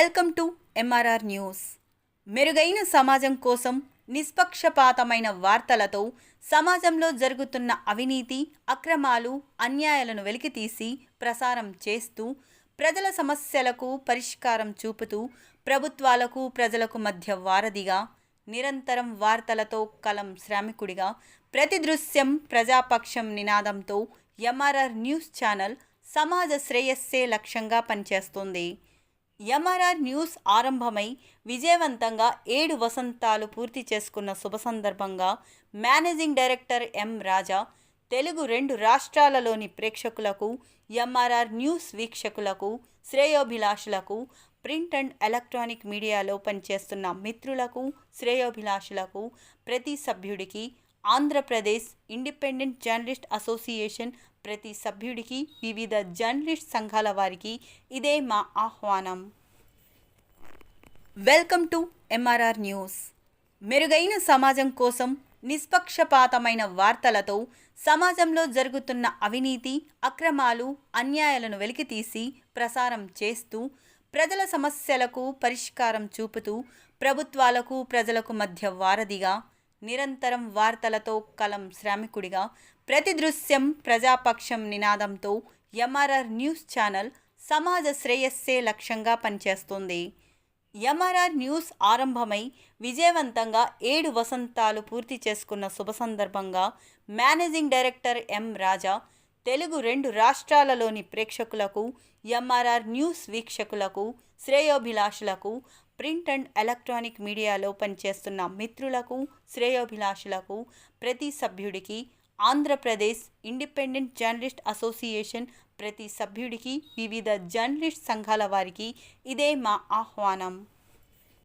Welcome to MRR news. మెరుగైన సమాజం కోసం నిష్పక్షపాతమైన వార్తలతో సమాజంలో జరుగుతున్న అవినీతి అక్రమాలు అన్యాయాలను వెలికితీసి ప్రసారం చేస్తూ ప్రజల సమస్యలకు పరిష్కారం చూపుతూ ప్రభుత్వాలకు ప్రజలకు మధ్య వారధిగా నిరంతరం వార్తలతో కలం శ్రామికుడిగా ప్రతి దృశ్యం ప్రజాపక్షం నినాదంతో ఎంఆర్ఆర్ న్యూస్ ఛానల్ సమాజ శ్రేయస్సే లక్ష్యంగా పనిచేస్తుంది. ఎంఆర్ఆర్ న్యూస్ ఆరంభమై విజయవంతంగా ఏడు వసంతాలు పూర్తి చేసుకున్న శుభ సందర్భంగా managing director M Raja Telugu రెండు రాష్ట్రాలలోని ప్రేక్షకులకు ఎంఆర్ఆర్ న్యూస్ వీక్షకులకు శ్రేయోభిలాషులకు ప్రింట్ అండ్ ఎలక్ట్రానిక్ మీడియాలో పనిచేస్తున్న మిత్రులకు శ్రేయోభిలాషులకు ప్రతి సభ్యుడికి ఆంధ్రప్రదేశ్ ఇండిపెండెంట్ జర్నలిస్ట్ అసోసియేషన్ ప్రతి సభ్యుడికి వివిధ జర్నలిస్ట్ సంఘాల వారికి ఇదే మా ఆహ్వానం. Welcome to MRR news. మెరుగైన సమాజం కోసం నిష్పక్షపాతమైన వార్తలతో సమాజంలో జరుగుతున్న అవినీతి అక్రమాలు అన్యాయాలను వెలికితీసి ప్రసారం చేస్తూ ప్రజల సమస్యలకు పరిష్కారం చూపుతూ ప్రభుత్వాలకు ప్రజలకు మధ్య వారధిగా నిరంతరం వార్తలతో కలం శ్రామికుడిగా ప్రతి దృశ్యం ప్రజాపక్షం నినాదంతో ఎంఆర్ఆర్ న్యూస్ ఛానల్ సమాజ శ్రేయస్సే లక్ష్యంగా పనిచేస్తుంది. ఎంఆర్ఆర్ న్యూస్ ఆరంభమై విజయవంతంగా ఏడు వసంతాలు పూర్తి చేసుకున్న శుభ సందర్భంగా managing director M Raja Telugu రెండు రాష్ట్రాలలోని ప్రేక్షకులకు ఎంఆర్ఆర్ న్యూస్ వీక్షకులకు శ్రేయోభిలాషులకు ప్రింట్ అండ్ ఎలక్ట్రానిక్ మీడియాలో పనిచేస్తున్న మిత్రులకు శ్రేయోభిలాషులకు ప్రతి సభ్యుడికి ఆంధ్రప్రదేశ్ ఇండిపెండెంట్ జర్నలిస్ట్ అసోసియేషన్ ప్రతి సభ్యుడికి వివిధ జర్నలిస్ట్ సంఘాల వారికి ఇదే మా ఆహ్వానం.